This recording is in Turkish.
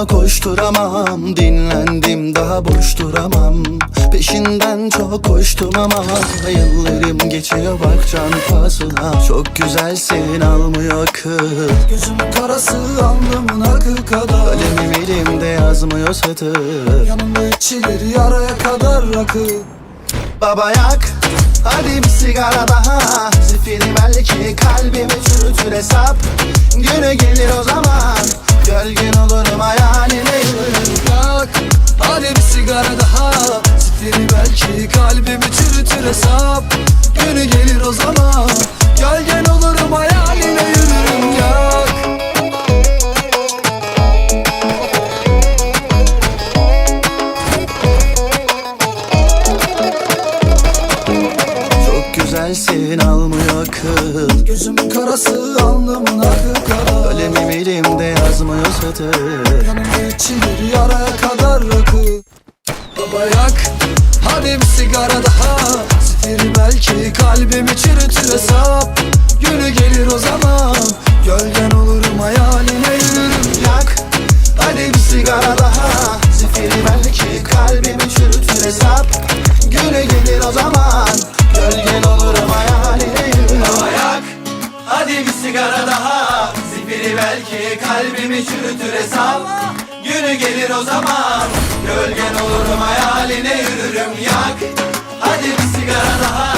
ama koşturamam. Dinlendim daha boş duramam. Peşinden çok koştum ama Yıllarım geçiyor. Bak can pahasına. Çok güzelsin almıyor akıl Gözümün karası alnımın akı kadar. Kalemim elimde yazmıyor satır. Yanımda içilir yaraya kadar rakı. Baba yak Hadi bir sigara daha. Zifiri belki kalbimi çürütür hesap. Günü gelir o zaman Gölgen olurum hayaline Yak hadi bir sigara daha. Zifiri belki kalbimi çürütür hesap Günü gelir o zaman. Gölgen olurum hayaline yürürüm. Yak Çok güzelsin almıyor akıl Gözümün karası alnımın akı satır Yanımda içilir yaraya kadar rakı. Baba yak hadi bir sigara daha. Zifiri belki kalbimi çürütür hesap. Günü gelir o zaman. Gölgen olurum hayaline yürürüm. Yak Hadi bir sigara daha. Zifiri belki kalbimi çürütür hesap. Günü gelir o zaman. Gölgen olurum hayaline yürürüm. Yak Hadi bir sigara daha Zifiri belki kalbimi çürütür hesap. Günü gelir o zaman Gölgen olurum hayaline yürürüm Yak. Hadi bir sigara daha